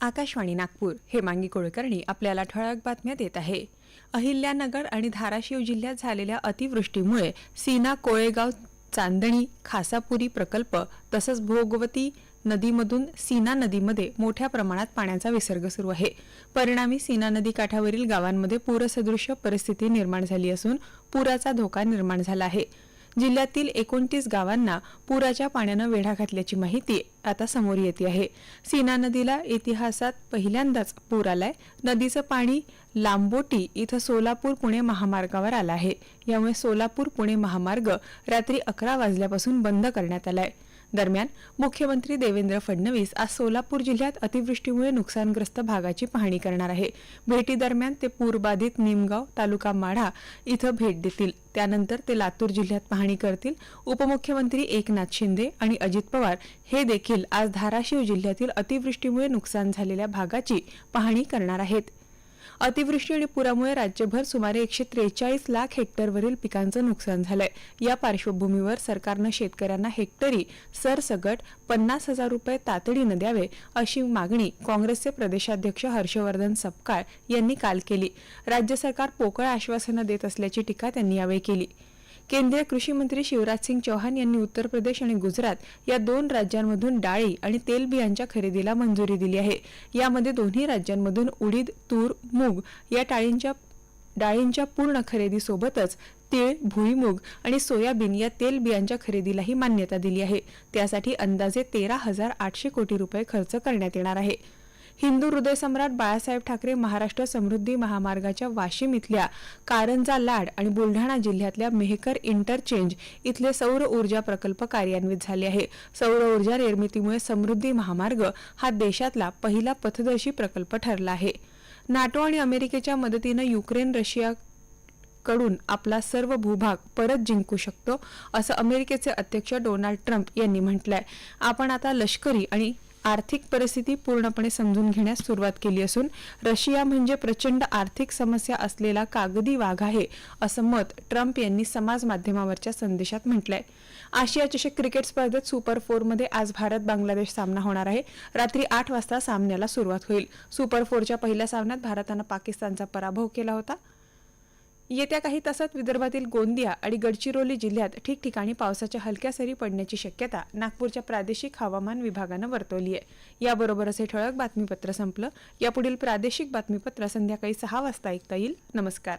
आकाशवाणी नागपूर. हे मांगी कुलकर्णी आपल्याला ठळक बातम्या देत आहे. अहिल्यानगर आणि धाराशिव जिल्ह्यात झालेल्या अतिवृष्टीमुळे सीना कोळेगाव चांदणी खासापुरी प्रकल्प तसंच भोगवती नदीमधून सीना नदीमध्ये मोठ्या प्रमाणात पाण्याचा विसर्ग सुरू आहे. परिणामी सीना नदी काठावरील गावांमध्ये पूरसदृश्य परिस्थिती निर्माण झाली असून पुराचा धोका निर्माण झाला आहे. जिल्ह्यातील एकोणतीस गावांना पुराच्या पाण्यानं वेढा घातल्याची माहिती आता समोर येते आहे. सीना नदीला इतिहासात पहिल्यांदाच पूर आलाय. नदीचं पाणी लांबोटी इथं सोलापूर पुणे महामार्गावर आलं आहे. यामुळे सोलापूर पुणे महामार्ग रात्री अकरा वाजल्यापासून बंद करण्यात आलाय. दरम्यान मुख्यमंत्री देवेंद्र फडणवीस आज सोलापूर जिल्ह्यात अतिवृष्टीमुळे नुकसानग्रस्त भागाची पाहणी करणार आहे. भेटीदरम्यान ते पूरबाधित निमगाव तालुका माढा इथं भेट देतील. त्यानंतर ते लातूर जिल्ह्यात पाहणी करतील. उपमुख्यमंत्री एकनाथ शिंदे आणि अजित पवार हे देखील आज धाराशिव जिल्ह्यातील अतिवृष्टीमुळे नुकसान झालेल्या भागाची पाहणी करणार आहेत. अतिवृष्टी आणि पुरामुळे राज्यभर सुमारे एकशे त्रेचाळीस लाख हेक्टरवरील पिकांचं नुकसान झालंय. या पार्श्वभूमीवर सरकारनं शेतकऱ्यांना हेक्टरी सरसगट पन्नास हजार रुपये तातडीनं द्यावे अशी मागणी काँग्रेसचे प्रदेशाध्यक्ष हर्षवर्धन सपकाळ यांनी काल केली. राज्य सरकार पोकळ आश्वासनं देत असल्याची टीका त्यांनी यावेळी केली. केंद्रीय कृषी मंत्री शिवराज सिंग चौहान यांनी उत्तर प्रदेश आणि गुजरात या दोन राज्यांमधून डाळी आणि तेलबियांच्या खरेदीला मंजुरी दिली आहे. यामध्ये दोन्ही राज्यांमधून उडीद तूर मूग या टाळींच्या डाळींच्या पूर्ण खरेदीसोबतच तीळ भुईमूग आणि सोयाबीन या तेलबियांच्या खरेदीलाही मान्यता दिली आहे. त्यासाठी अंदाजे तेरा हजार आठशे कोटी रुपये खर्च करण्यात येणार आहे. हिंदू हृदयसम्राट बाळासाहेब ठाकरे महाराष्ट्र समृद्धी महामार्गाच्या वाशिम इथल्या कारंजा लाड आणि बुलढाणा जिल्ह्यातल्या मेहकर इंटरचेंज इथले सौर ऊर्जा प्रकल्प कार्यान्वित झाले आहे. सौर ऊर्जा निर्मितीमुळे समृद्धी महामार्ग हा देशातला पहिला पथदर्शी प्रकल्प ठरला आहे. नाटो आणि अमेरिकेच्या मदतीनं युक्रेन रशिया कडून आपला सर्व भूभाग परत जिंकू शकतो असं अमेरिकेचे अध्यक्ष डोनाल्ड ट्रम्प यांनी म्हटलंय. आपण आता लष्करी आणि आर्थिक परिस्थिती पूर्णपणे समजून घेण्यास सुरुवात केली असून रशिया म्हणजे प्रचंड आर्थिक समस्या असलेला कागदी वाघ आहे असं मत ट्रम्प यांनी समाज माध्यमावरच्या संदेशात म्हटलंय. आशिया चषक क्रिकेट स्पर्धेत सुपर फोरमध्ये आज भारत बांगलादेश सामना होणार आहे. रात्री आठ वाजता सामन्याला सुरुवात होईल. सुपर फोरच्या पहिल्या सामन्यात भारतानं पाकिस्तानचा पराभव केला होता. येत्या काही तासात विदर्भातील गोंदिया आणि गडचिरोली जिल्ह्यात ठिकठिकाणी पावसाच्या हलक्या सरी पडण्याची शक्यता नागपूरच्या प्रादेशिक हवामान विभागानं वर्तवली आहे. याबरोबरच हे ठळक बातमीपत्र संपलं. यापुढील प्रादेशिक बातमीपत्र संध्याकाळी सहा वाजता ऐकता येईल. नमस्कार.